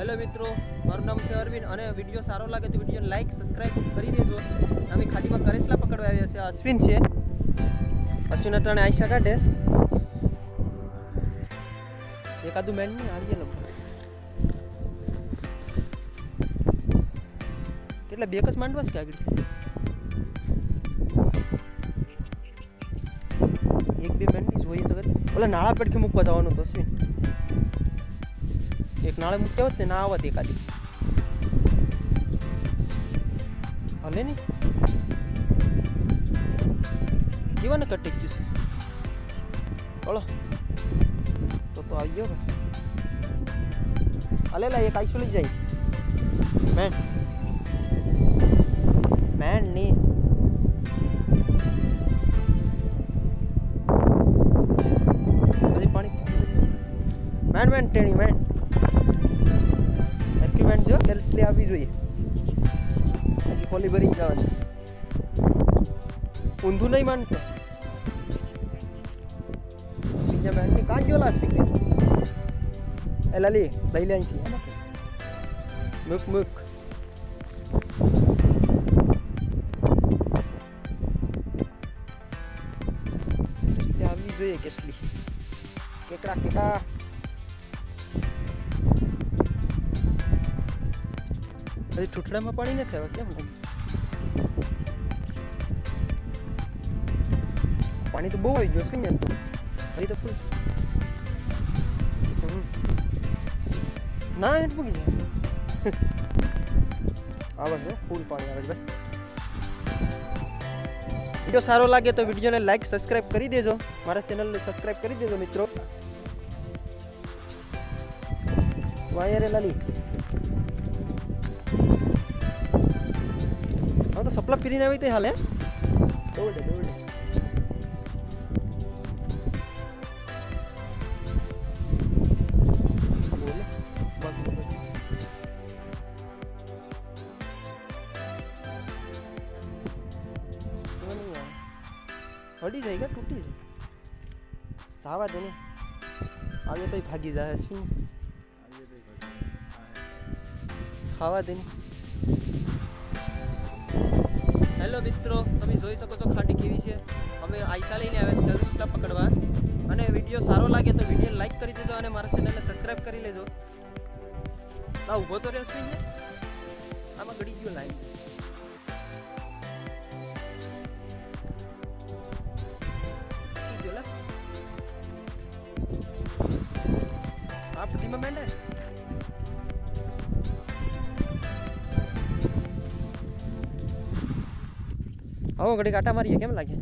Hello મિત્રો, મારું નામ છે અરવિંદ અને વીડિયો સારો લાગે તો વીડિયો લાઈક સબસ્ક્રાઈબ કરી દેજો. અમે ખાડીમાં કરેસલા પકડવા આવ્યા છે અશ્વિન છે. અશ્વિન અટાણે આઈશા કાઢે એકાદું મેન નહીં આવી ગયેલો કેટલા, બે કસ માંડવા છે આગળ? એક બે મેન જોઈએ તો. ઓલા નાળા પેટથી મૂકવા જવાનું તો અશ્વિન. એક નાળે મૂક્યા હોત ને ના આવત એકાદી. હલે ને. કેવા કટી ગયું છે? બોલો તો તો આવી ગયો ભાઈ અલેલા એક આઈશું લઈ જાય. મેન મેનની. પાણી. મેન મેન ટેણી મેન એક્યુપમેન્ટ જો કેલ્સલી આવવી જોઈએ. બાકી ખોલી ભરી જવાની. ઊંધું નહીં માનતો. બીજા બેન્ડની કાં જો લાસ્ટ વીકે એ લાલી, લઈ લે અહીંથી. મૂક મૂક આવવી જોઈએ કેસલી કેકડા કેકડા. હજી ઠૂઠડામાં પાણી નથી આવે કેમ? પાણી તો બહુ આવી ગયું છે ને હજી તો ફૂલ. ના હેઠ મૂકી જાય આવે છે, ફૂલ પાણી આવે છે ભાઈ. વીડિયો સારો લાગે તો વિડીયોને લાઈક સબસ્ક્રાઈબ કરી દેજો. મારા ચેનલને સબસ્ક્રાઈબ કરી દેજો, મિત્રો. વાયરે લાલી. તો સપલા ફીરીને આવી તે હાલે દોડે દોડે. હળી જાય કે તૂટી જાય જાવા દે ને આવે તો ભાગી જાય શું ખાવા દે હેલો મિત્રો, તમે જોઈ શકો છો ખાટી કેવી છે. અમે આઈસા લઈને આવ્યા છે કલસ્ટા પકડવા. અને વીડિયો સારો લાગે તો વીડિયો લાઈક કરી દેજો અને મારા ચેનલને સબસ્ક્રાઈબ કરી લેજો. આ ઊભો તો રહેશે આમાં ગડી ગયો લાઈન આ મેં મેંડે આવો ઘડી કાંટા મારીએ કેમ લાગે?